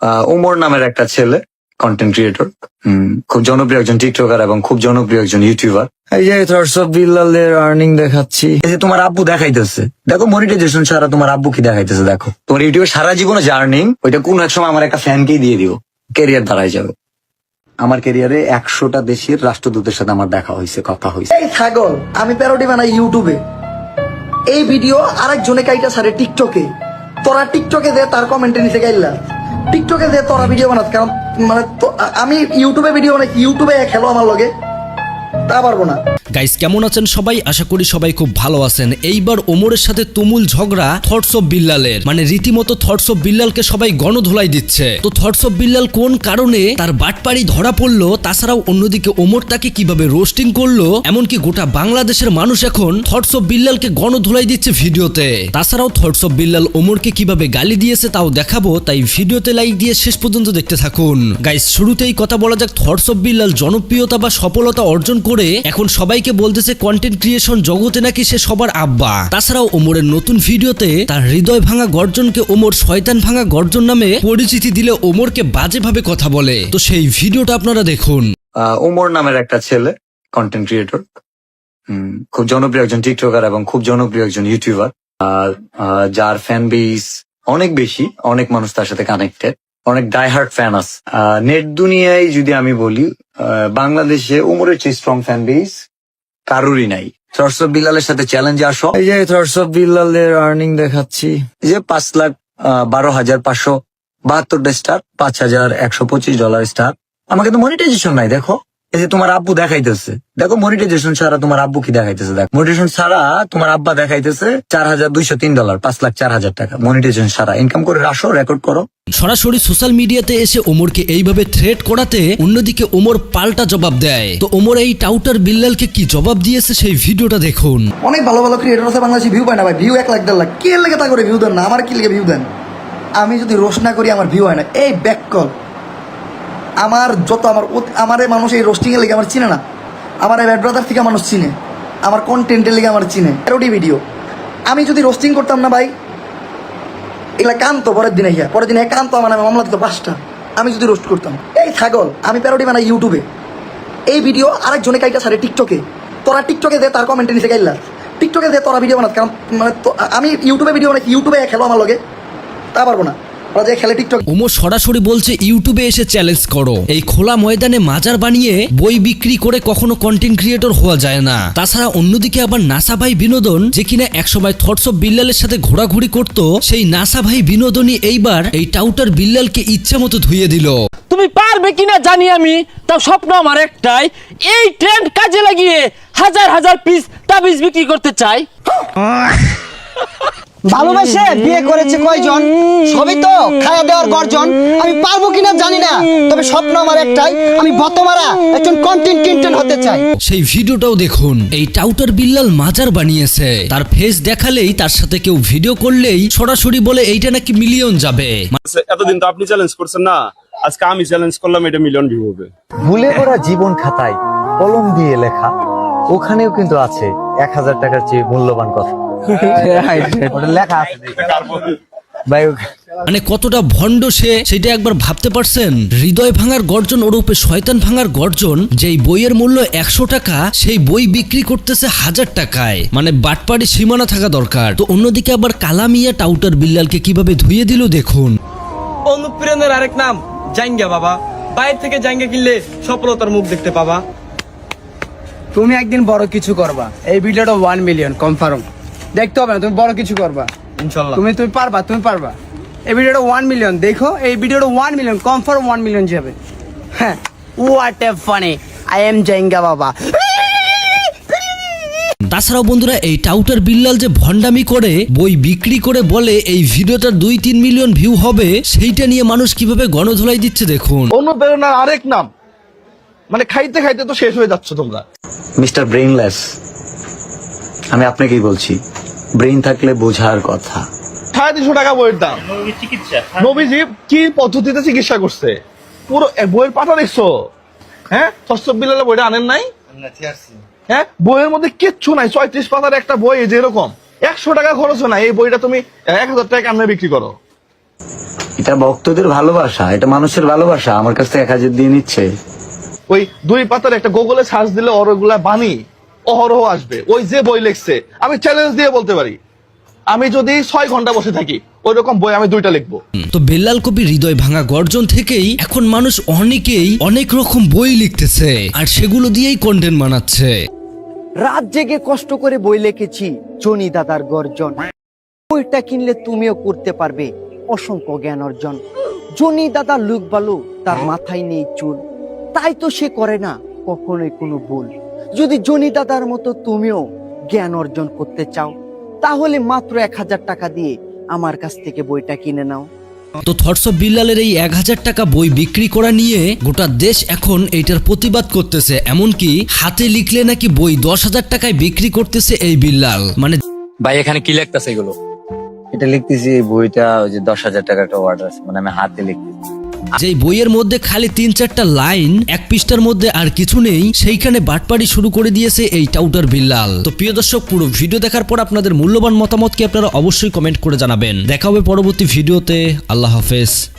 আহ, ওমর নামের একটা ছেলে কন্টেন্ট ক্রিয়েটর খুব জনপ্রিয় একজন টিকটকার এবং খুব জনপ্রিয় একজন ইউটিউবার এই যে বিল্লালের আর্নিং দেখাচ্ছি। এই যে তোমার আব্বু দেখাইতেছে। দেখো মনিটাইজেশন ছাড়া তোমার আব্বু কি দেখাইতেছে দেখো। তোমার ইউটিউবে সারা জীবনে যে আর্নিং ওইটা কোন এক সময় আমার একটা ফ্যানকেই দিয়ে দিও। কেরিয়ার দাঁড়ায় যাবে। আমার ক্যারিয়ারে একশোটা দেশের রাষ্ট্রদূতের সাথে আমার দেখা হয়েছে কথা হয়েছে। এই ছাগল আমি প্যারোডি বানাই ইউটিউবে এই ভিডিও আরেকজনে কাইটা সারে টিকটকে তোরা টিকটকে দে তার কমেন্টে নিচে গাইলা টিকটকে যে তোরা ভিডিও বানাত কারণ মানে আমি ইউটিউবে ভিডিও বানাই, ইউটিউবে খেলো আমার লগে, তা পারব না। গাইস কেমন আছেন সবাই? আশা করি সবাই খুব ভালো আছেন। এইবার ওমরের সাথে তুমুল ঝগড়া থটস অফ বিল্লালের মানে রীতিমতো থটস অফ বিল্লালকে সবাই গণধোলাই দিচ্ছে। তো থটস অফ বিল্লাল কোন কারণে তার বাটপাড়ি ধরা পড়ল? তাছাড়াও অন্যদিকে ওমর তাকে কীভাবে রোস্টিং করল? এমনকি গোটা বাংলাদেশের মানুষ এখন থটস অফ বিল্লালকে গণধোলাই দিচ্ছে ভিডিওতে। তাছাড়াও থটস অফ বিল্লাল ওমরকে কীভাবে গালি দিয়েছে তাও দেখাবো। তাই ভিডিওতে লাইক দিয়ে শেষ পর্যন্ত দেখতে থাকুন। গাইস শুরুতেই কথা বলা যাক থটস অফ বিল্লাল জনপ্রিয়তা বা সফলতা অর্জন করে এখন সবাইকে বলতেছে কন্টেন্ট ক্রিয়েশন জগতে নাকি সে সবার আব্বা। তাছাড়াও ওমরের নতুন ভিডিওতে তার হৃদয় ভাঙা গর্জনকে ওমর শয়তান ভাঙা গর্জন নামে পরিচিতি দিলে ওমরকে বাজেভাবে কথা বলে। তো সেই ভিডিওটা আপনারা দেখুন। ওমর নামের একটা ছেলে কন্টেন্ট ক্রিয়েটর খুব জনপ্রিয় একজন টিকটকার এবং খুব জনপ্রিয় একজন ইউটিউবার যার ফ্যান বেস অনেক বেশি, অনেক মানুষ তার সাথে কানেক্টেড অনেক ডাইহার্ট ফ্যান আছে। নেট দুনিয়ায় যদি আমি বলি বাংলাদেশে ওমরের চেয়ে স্ট্রং ফ্যান বেস কারোরই নাই। সরসব বিলালের বিল্লালের সাথে চ্যালেঞ্জ আসো। এই যে সরসব বিল্লালের আর্নিং দেখাচ্ছি। এই যে পাঁচ লাখ আহ, বারো হাজার পাঁচশো বাহাত্তরটা স্টার পাঁচ হাজার একশো পঁচিশ ডলার স্টার আমাকে তো মনিটাইজেশন নাই দেখো। এই যে তোমার আব্বু দেখাইতেছে। দেখো মনিটাইজেশন ছাড়া তোমার আব্বু কি দেখাইতেছে? দেখো মনিটাইজেশন ছাড়া তোমার আব্বা দেখাইতেছে চার হাজার দুইশো তিন ডলার পাঁচ লাখ চার হাজার টাকা। মনিটাইজেশন ছাড়া ইনকাম করে আসো রেকর্ড করো। সরাসরি সোশ্যাল মিডিয়াতে এসে ওমরকে এইভাবে থ্রেট করাতে অন্যদিকে ওমর পাল্টা জবাব দেয়। তো ওমর এই টাউটার বিল্লালকে কি জবাব দিয়েছে সেই ভিডিওটা দেখুন। অনেক ভালো ভালো ক্রিয়েটর আছে বাংলাদেশে ভিউ পায় না ভাই। ভিউ এক লাখ দেড় লাখ। কে লেগে তা করে ভিউ দেন না? আমার কি লেগে ভিউ দেন? আমি যদি রোস্ট না করি আমার ভিউ হয় না। এই ব্যাক কল আমার যত আমার আমার এই মানুষ এই রোস্টিং এর লেগে আমার চিনে না। আমার এই ব্যাড ব্রাদার থেকে মানুষ চিনে। আমার কন্টেন্টের লেগে আমার চিনে। প্যারোডি ভিডিও আমি যদি রোস্টিং করতাম না ভাই, এগুলা কান্ত পরের দিনে গিয়া পরের দিনে কান্ত আমার নামে মামলা দিত পাঁচটা। আমি যদি রোস্ট করতাম। এই ছাগল, আমি প্যারোডি বানাই ইউটিউবে এই ভিডিও আরেকজনে কাইটা সারে টিকটকে তোরা টিকটকে দে, তার কমেন্টে নিচে গাইলা। টিকটকে দে, তোরা ভিডিও বানাত। কারণ মানে আমি ইউটিউবে ভিডিও বানাই ইউটিউবে খেলো আমার লগে। তা পারব না। ওরা যে খেলে টিকটক ওমর সরাসরি বলছে ইউটিউবে এসে চ্যালেঞ্জ করো। এই খোলা ময়দানে মাজার বানিয়ে বই বিক্রি করে কখনো কন্টেন্ট ক্রিয়েটর হওয়া যায় না। তাছাড়া অন্যদিকে আবার নাসা ভাই বিনোদন যে কিনা একসময় থটস অফ বিল্লালের সাথে ঘোরাঘুরি করত সেই নাসা ভাই বিনোদনই এইবার এই টাউটার বিল্লালকে ইচ্ছা মতো ধুয়ে দিল। তুমি পারবে কিনা জানি আমি তাও স্বপ্ন আমার একটাই এই ট্রেন্ড কাজে লাগিয়ে হাজার হাজার পিস তাবিজ বিক্রি করতে চাই। ভালোবাসে বিয়ে করেছে কয়জন? সবই তো খাওয়া দেওয়ার গর্জন। আমি পারব কিনা জানি না। তবে স্বপ্ন আমার একটাই আমি বতমারা একজন কন্টেন্ট কিনটেন হতে চাই। সেই ভিডিওটাও দেখুন। এই টাউটার বিল্লাল মাজার বানিয়েছে। তার ফেস দেখালেই তার সাথে কেউ ভিডিও করলেই সরাসরি বলে এইটা নাকি মিলিয়ন যাবে। আচ্ছা, এতদিন তো আপনি চ্যালেঞ্জ করছেন না। আজকে আমি চ্যালেঞ্জ করলাম এটা মিলিয়ন ভিউ হবে। ভুলে করা জীবন খাতায় কলম দিয়ে লেখা। ওখানেও কিন্তু আছে এক হাজার টাকার চেয়ে মূল্যবান কথা। লেখা আছে ভাই মানে কতটা ভণ্ড সে সেটা একবার ভাবতে পারছেন? হৃদয় ভাঙার গর্জন ওরূপে শয়তান ভাঙার গর্জন যেই বইয়ের মূল্য একশো টাকা সেই বই বিক্রি করতেছে হাজার টাকায়। মানে বাটপাড়ি সীমানা থাকা দরকার। তো অন্যদিকে আবার কালামিয়া টাউটার বিল্লালকে কীভাবে ধুয়ে দিল দেখুন। অনুপ্রেরণার আরেক নাম জাঙ্গা বাবা। বাইরে থেকে জাঙ্গা কিনলে সফলতার মুখ দেখতে পাবা। তুমি একদিন বড় কিছু করবা। এই ভিডিওটা ওয়ান মিলিয়ন কনফার্ম দেখতে হবে না তুমি বড় কিছু করবা। ইনশাল্লাহ। তুমি তুমি পারবা তুমি পারবা। এই ভিডিওটা ওয়ান মিলিয়ন দেখো এই ভিডিওটা one million confirm one million যাবে হ্যাঁ what a funny I am জাইঙ্গা বাবা তাছাড়াও বন্ধুরা এই টাউটার বিল্লাল যে ভণ্ডামি করে বই বিক্রি করে বলে এই ভিডিওটার দুই তিন মিলিয়ন ভিউ হবে সেইটা নিয়ে মানুষ কীভাবে গণধোলাই দিচ্ছে দেখুন। অনুপ্রেরণার আরেক নাম। মানে খাইতে খাইতে তো শেষ হয়ে যাচ্ছ তোমরা। মিস্টার ব্রেইনলেস আমি আপনাকেই বলছি ব্রেইন থাকলে বোঝার কথা। সাড়ে তিনশো টাকা বইয়ের দাম। নবীজি কি পদ্ধতিতে চিকিৎসা করছে? পুরো বইয়ের পাতা দেখছ? হ্যাঁ? ষষ্ঠ বিলালে বইটা আনেন নাই? হ্যাঁ? বইয়ের মধ্যে কিচ্ছু নাই ছয়ত্রিশ পাতার একটা বই এই যে এরকম। একশো টাকা খরচ না এই বইটা তুমি এক হাজার টাকা আনলে বিক্রি করো? এটা ভক্তদের ভালোবাসা এটা মানুষের ভালোবাসা আমার কাছ থেকে এক হাজার দিয়ে নিচ্ছে। ওই দুই পাতার একটা গুগলে সার্চ দিলে ওর ওগুলা বাণী। অহরহ আসবে। ওই যে বই লিখছে আমি চ্যালেঞ্জ দিয়ে বলতে পারি। আমি যদি ছয় ঘণ্টা বসে থাকি ওই রকম বই আমি দুইটা লিখব। তো বেল্লাল কবির হৃদয় ভাঙা গর্জন থেকেই এখন মানুষ অনেকেই অনেক রকম বই লিখতেছে আর সেগুলো দিয়েই কন্টেন্ট বানাচ্ছে। রাত জেগে কষ্ট করে বই লিখেছি জনি দাদার গর্জন। বইটা কিনলে তুমিও করতে পারবে অসংখ্য জ্ঞান অর্জন। জনি দাদা লুক বালু তার মাথায় নেই চুল। তাই তো সে করে না কখনোই কোনো ভুল। যদি জনি দাদার মতো তুমিও জ্ঞান অর্জন করতে চাও তাহলে মাত্র এক হাজার টাকা দিয়ে আমার কাছ থেকে বইটা কিনে নাও। তো থটস অফ বিল্লালের এই এক হাজার টাকা বই বিক্রি করা নিয়ে গোটা দেশ এখন এইটার প্রতিবাদ করতেছে এমনকি হাতে লিখলে নাকি বই দশ হাজার টাকায় বিক্রি করতেছে এই বিল্লাল। মানে ভাই এখানে কি লেখতেছে এগুলো? এটা লিখতেছি বইটা ওই যে দশ হাজার টাকা একটা অর্ডার আছে মানে আমি হাতে লিখতেছি। যেই বইয়ের মধ্যে খালি তিন চারটা লাইন, এক পৃষ্ঠার মধ্যে আর কিছু নেই, সেইখানে বাটপাড়ি শুরু করে দিয়েছে এই টাউটার বিল্লাল। তো প্রিয় দর্শক, পুরো ভিডিও দেখার পর আপনাদের মূল্যবান মতামতকে আপনারা অবশ্যই কমেন্ট করে জানাবেন। দেখা হবে পরবর্তী ভিডিওতে। আল্লাহ হাফেজ।